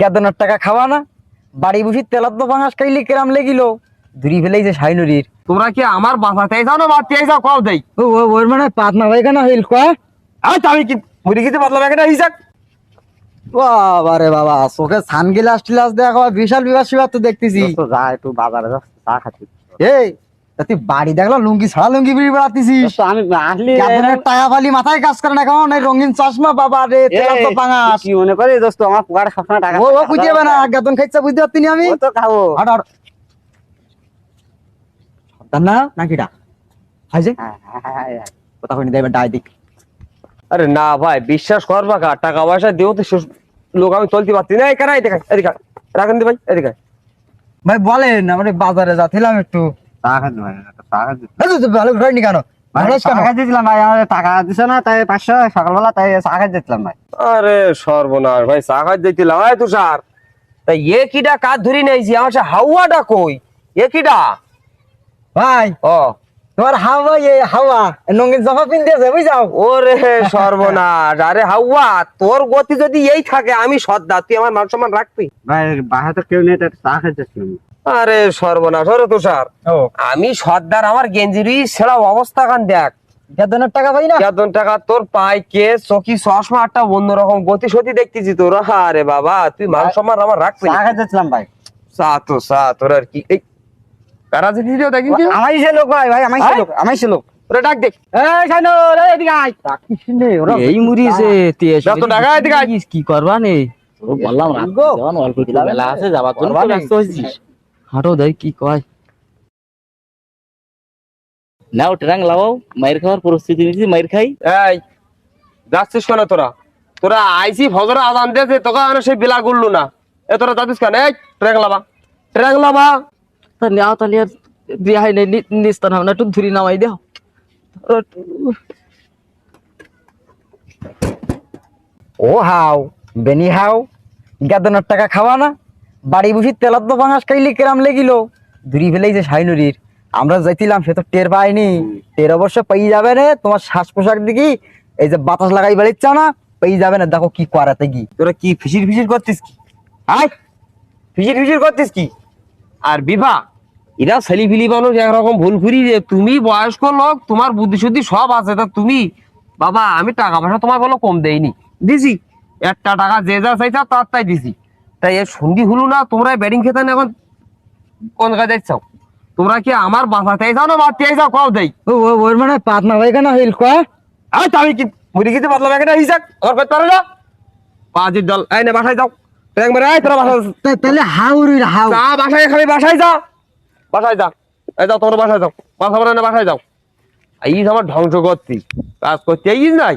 গাদনের টাকা খাওয়া না? বাড়ি বসি তেলাত তো পাঙাস খাইলে কেরাম লেগিল? ধুরি ফেলেইছে সাইনুরির তোমরা কি আমার বাঁচাতে যাও না মারতে যাও? কও দেই। ও ও ওর মানে পাতনা ভাই কেন হইল কয়া? আর আমি কি মুড়ি খেতে পাতলা ব্যাগটা হিসাব বাবা রে বাবা চোখে সান গিলাস টিলাস দেখো বিশাল শিবাদ তো দেখতেছি। যা একটু বাজারে যা চা খাচ্ছি। এই তুই বাড়ি দেখলা লুঙ্গি ছাড়া লুঙ্গি বিড়ি বেড়াতেছিস আমি আসলে টাকা ফালি মাথায় কাজ করে না কেমন? এই রঙিন চশমা বাবা রে তেলাত তো পাঙাস কি মনে করি দোস্ত আমার পুকার সবসময় টাকা ও ও বুঝতে পারে না গাদন খাইছা বুঝতে পারতি আমি? তো খাব। না হ্যাঁ, হ্যাঁ, হ্যাঁ। কথা কইনি দেবে ডাই দিক। আরে না ভাই বিশ্বাস করবা কা টাকা পয়সা দিও তো লোক আমি চলতে পারছি না। এদিকে আয়, এদিকে আয়। রাখেন দি ভাই এদিকে। ভাই বলেন আমরা বাজারে যাচ্ছিলাম একটু। ভালো কেন? ভাই, টাকা দিছে না, তাই পাঁচশো সকালবেলা, তাই চা ভাই। আরে সর্বনাশ ভাই চাকাত দিছিলাম আয় তুষার। তা এ কিডা কাজ ধরি নেইছি আমার সে হাওয়াটা কই? এ কিডা? ভাই ও। তোমার হাওয়া এ হাওয়া নঙ্গিন জামা পিনতেছে বুঝাও? ওরে সর্বনাশ আরে হাওয়া তোর গতি যদি এই থাকে আমি সদ্দা তুই আমার মান সম্মান রাখবি? ভাই, বাসায় তো কেউ নেই, চা খাচ্ছিলাম। আরে সর্বনাশ ওরে তুষার। আমি সর্দার আমার গেঞ্জিরই সেরা অবস্থা কান দেখ। বেতনের টাকা পাই না? কেতন টাকা তোর পাই কে চকি চশমা একটা অন্যরকম গতি সতি দেখতেছি তোর। আরে বাবা তুই মান সম্মান আমার রাখবি চা খাচ্ছিলাম ভাই। চা তো চা তোর আর কি। এই কারা যে ভিডিও দেখি আমারই সে লোক ভাই, ভাই, আমারই সে? লোক, আমারই সে লোক। ওরে ডাক দেখ। এই, শাইনুল, এই, এদিকে আয়। এই মুড়িছে যত টাকা এদিকে আয়। কি করবা নে? বললাম রাখতে অল্প বেলা আছে যাবার জন্য ব্যস্ত হয়েছিস। হাঁটো দেখ কি কয়? নাও ট্রাং লাগাও মাইর খাওয়ার পরিস্থিতি নিয়েছি মাইর খাই। এই যাচ্ছিস কেন তোরা? তোরা আইসি ফজর আজান দিয়েছে তোকে আর সেই বিলা গুললু না। এ তোরা যাচ্ছিস কেন? এই ট্রেক লাবা। ট্রেক লাবা। তা নেওয়া তাহলে আর রেহাই নেই নি- নিস্তার হবে না একটু ধুরি নামাই দাও। ও হাও বেনি হাও গাদনের টাকা খাওয়া না? বাড়ি বসি তেলাত তো পাঙাস খাইলে কেরাম লেগিল। ধুরি ফেলেইছে সাইনুরির আমরা যাইছিলাম, সে তো টের পাইনি টের অবশ্য পেয়ে যাবে রে তোমার শ্বাস পোশাক দিকে এই যে বাতাস লাগাই বেড়াচ্ছ না, পেয়ে যাবে না, দেখো কি করাতে কি তোরা কি ফিসির ফিসির করতিস কি? ফিসির ফিসির করতিস কি? আর বিভা, এরা ছেলি ফিলি মানুষ একরকম ভুল করি যে তুমি বয়স্ক লোক, তোমার বুদ্ধি শুদ্ধি সব আছে, তা তুমি, বাবা, আমি টাকা পয়সা তোমার বলো কম দেইনি। দিছি। একটা টাকা যে যা চাইছা তার তাই দিছি। তাই সন্ধি হলো না তোমরা ব্যাটিং খেতে না এখন। কোন কাজে চাও তোমরা কি আমার বাঁচাতে যাও না মারতে যাও কও দেই। ও ও ওর মানে পাতনা ভাই কেন হইল কয়া আর আমি কি মুড়ি খেতে পাতলা ব্যাগটা হিসাব আমার করতে পারো না? পাঁচের দল এই না বাসায় যাও। ব্যাগ মেরে আয় তোরা বাসায় তাহলে হাউরির হাউ। যা বাসায় খাবি বাসায় যা। বাসায় যা। এই যাও তোমরা বাসায় যাও। বাসা বানানো বাসায় যাও। এই আমার ধ্বংস করতি কাজ করতে এই নাই।